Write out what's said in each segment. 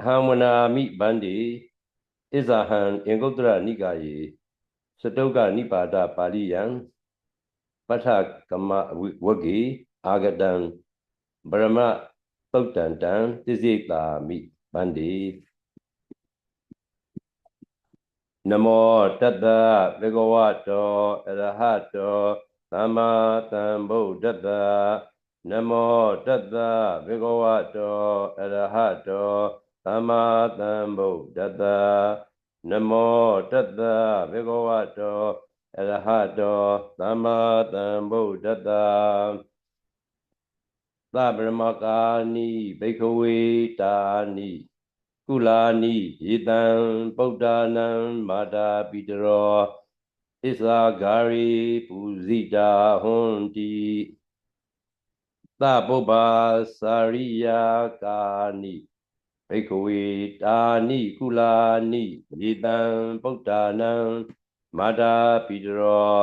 အဟံဝနာမိဗန္တိဣဇာဟံအင်္ဂုတ္တရနိကာယေစတုကနိပါဒပါဠိယံပဋ္ဌကမဝဂ္ဂေအာဂတံဗရမသုတ်တန်တံသစ္စိတာမိဗန္တိနမောတတ္တဘေကဝတောအရဟတောသမ္မာသမ္ဗုဒ္ဓတ္တနမောတတ္တဘေကဝတောအရဟတော သမ္မာသမ္ဗုဒ္ဓတ္တနမောတတ္တဘေကဝတောအရဟတောသမ္မာသမ္ဗုဒ္ဓတ္တသဗ္ဗမကာနိဘိခဝေတာနိကုလာနိယေတံပုဒ္ဒါနံမာတာပိတရောဣစ္ဆာဂာရိပူဇိတာဟွန်တိသပုပ္ပါစာရိယာကာနိ ဘိကဝေတာနိကုလာနိယေတံပုဒ္ဒါနံမာတာပိတရော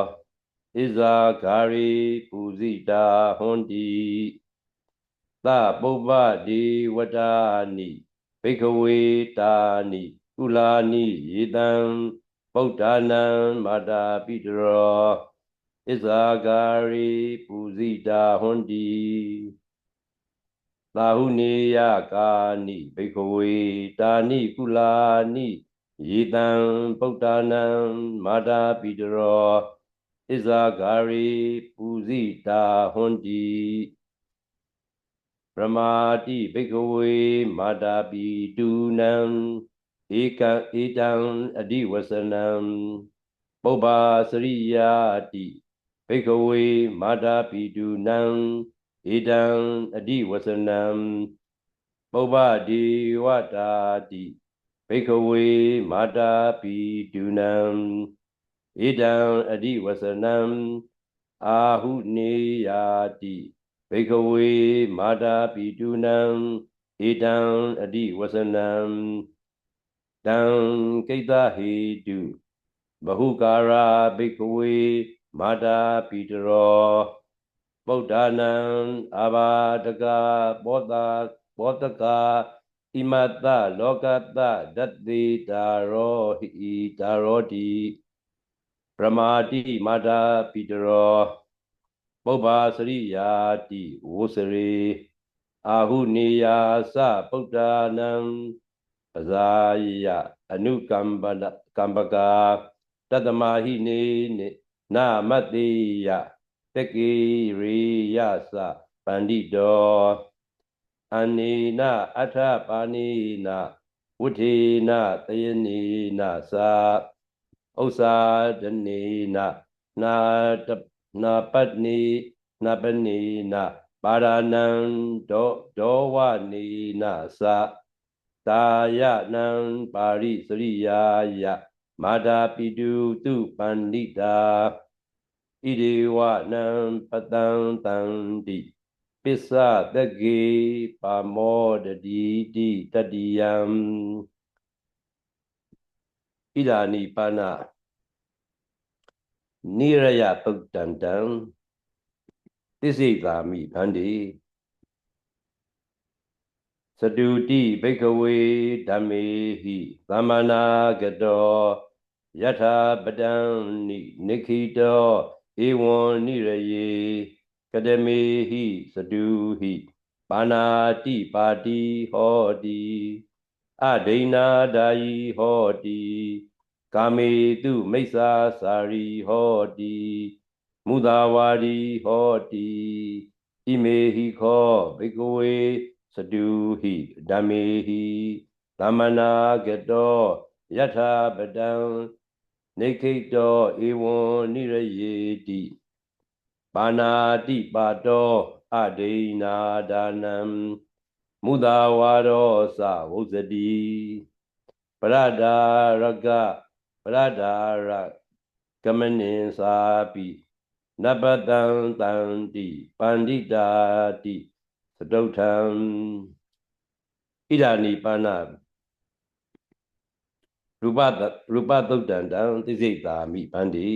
ဣဇာဂာရိပူဇိတာဟွန်တိသပုပ္ပဒီဝတ္တာနိဘိကဝေတာနိကုလာနိယေတံဗုဒ္ဓနာမာတာပိတရောဣဇာဂာရိပူဇိတာဟွန်တိ သာဟုနေယကာနိဘိကဝေတာနိကုလာနိယေတံဗုဒ္ဓနာမာတာပိတရောဣဇာဂာရိပူဇိတာဟွန်တိပရမာတိဘိကဝေမာတာပိတုနံဧကံဧတံအဓိဝဆနံပုပ္ပါစရိယာတိဘိကဝေမာတာပိတုနံ ဧတံအဓိဝဆနံပုပ္ပဒီဝတာတိဘိကဝေမာတာပိတုနံဧတံအဓိဝဆနံအာဟုနေယာတိဘိကဝေမာတာပိတုနံဧတံအဓိဝဆနံတံကိတဟေတုဘဟုကာရာဘိကဝေမာတာပိတရော ဗုဒ္ဓနာအာဘာတကဘောတာဘောတကဣမတလောကတဒတ္တိတာရောဟိတာရောတိပရမာတိမာတာပိတရောပုပ္ပါစရိယာတိဝုစရေအာဟုနေယာသပုဒ္ဒါနံအဇာယအနုကမ္ပနကမ္ပကာတတမဟိနေနာမတ္တိယ တကေရိယသပန္တိတောအနိနာအထပါဏိနာဝုထေနတယနေနာသာဥ္စာဒနေနာနာတနာပတ္နိနာပနိနာပါရဏံဒောဒောဝနေနာသာတာယနံပါရိစရိယာယမာတာပိတုသူပန္တိတာ ဣဒေဝနံပတံတန္တိပစ္စတကေပါမောတတိတိတတိယံဣဒာနိပါဏနိရယပုတ္တံတံသစ္စိသာမိဗန္တိစတုတိဘိကဝေဓမ္မေဟိသမနာကတောယထာပတံနိနိခိတော ဧဝံနိရယေကတမေဟိစတုဟိပါဏာတိပါတိဟောတိအဒိဏဒာယီဟောတိကာမေတုမိစ္ဆာစာရီဟောတိမုသာဝါရီဟောတိဣမေဟိခောဘိကဝေစတုဟိဓမ္မေဟိသမနာကတောယထာပတံ နေခိတောဧဝံနိရယေတိပါဏာတိပါတောအဒိနာဒါနံမုသာဝါရောသဝုဇတိပရဒါရကပရဒါရကမနိသာပိနပတံတန္တိပန္တိတာတိသတုထံဣဒာနိပါဏ ရူပရူပသုတ်တံတံသိစိတ်တာမိဗန္တိ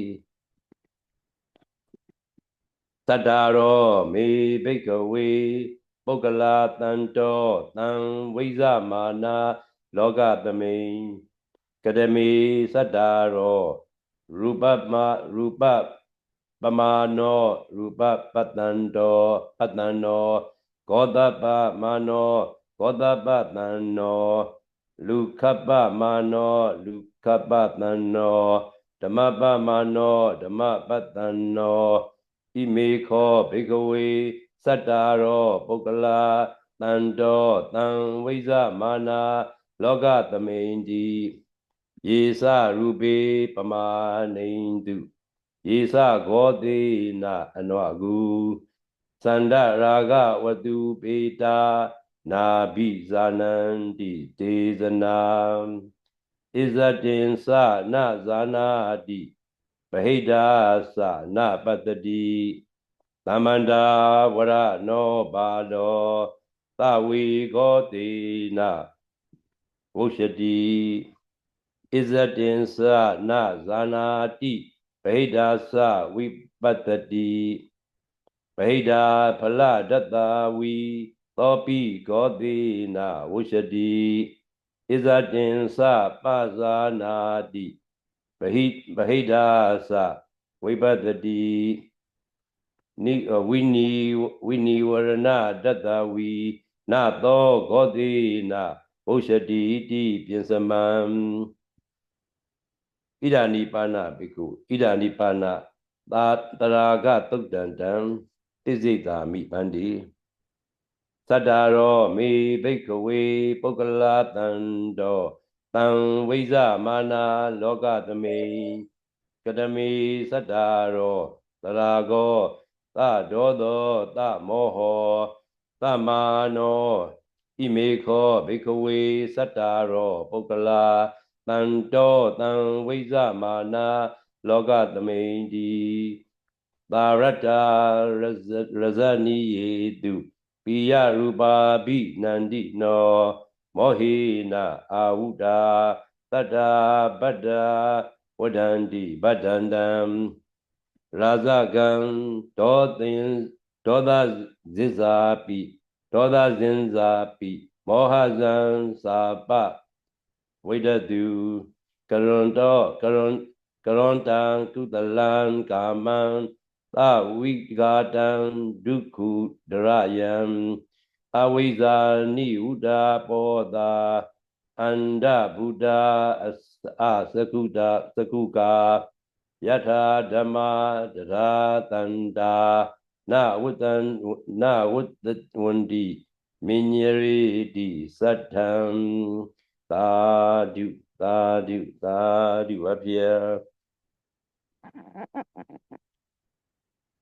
တတ္တာရောမေဘိကဝေပုဂ္ဂလာတန်တောတံဝိဇမာနာလောကသမိန်ကတမေသတ္တာရောရူပမရူပပမာနောရူပပတ္တန္တောပတ္တန္နောကောသပ္ပမာနောကောသပ္ပတန္နော လူခပ္ပမာနောလူခပ္ပတန္နောဓမ္မပမာနောဓမ္မပတ္တန္နောဣမေခောဘေကဝေသတ္တာရောပုဂ္ဂလာတန်တောတံဝိဇမာနာလောကသမိန်တိယေစရူပေပမာနိန္တုယေစဂောတိနာအနဝကုသန္တရာဂဝတုပေတာ နာဘိဇာနန္တိတေဇနာဣဇတင်္စနဇာနာတိပဟိတာသနပတ္တိသမန္တာဝရနောပါလောသဝေကောတိနာဝုရှတိဣဇတင်္စနဇာနာတိပဟိတာသဝိပတ္တိပဟိတာဖလဒတ္တဝီ သောပိဂောတိနာဝုရှတိဣဇတင်္စပဇာနာတိပဟိပဟိတာသဝိပတ္တိနိဝိနီဝိနီဝရဏတတ္တဝီနသောဂောတိနာဘုရှတိတိပြင်စမံဣဒာနိပါဏဘိက္ခုဣဒာနိပါဏသာတရာဂသုတ်တံတံတိစိတာမိပန္တိသ တ္တာရောမေဘိက္ခဝေပုဂ္ဂလာတံတောတံဝိဇမာနာလောကသမိကတမေသတ္တာရောတရာဂောသဒောသောသမောဟောသမာနောဣမေခောဘိကဝေသတ္တာရောပုဂ္ဂလာတန်တောတံဝိဇမာနာလောကသမိန်တိသာရတ္တာရဇနိယေတု ပိယရူပါဘိနန္တိနောမောဟိနာအာဝုတာတတ္တာပတ္တာဝဒန္တိဗဒ္ဒန္တံရာဇကံဒောသင်ဒောသဇိဇာပိဒောသဇင်ဇာပိမောဟဇံစာပဝိဒတုကရွန်တောကရွန်ကရွန်တံကုတလံကာမံ သဝိဂာတံဒုက္ခုဒရယံအဝိဇာနိဥဒာပောတာအန္တဗုဒ္ဓအသကုတာသကုကာယထာဓမ္မာတရာတန္တာနဝတ္တံနဝတ္တဝန္တိမိညရိတိသတ္ထံသာဓုသာဓုသာဓုအပြ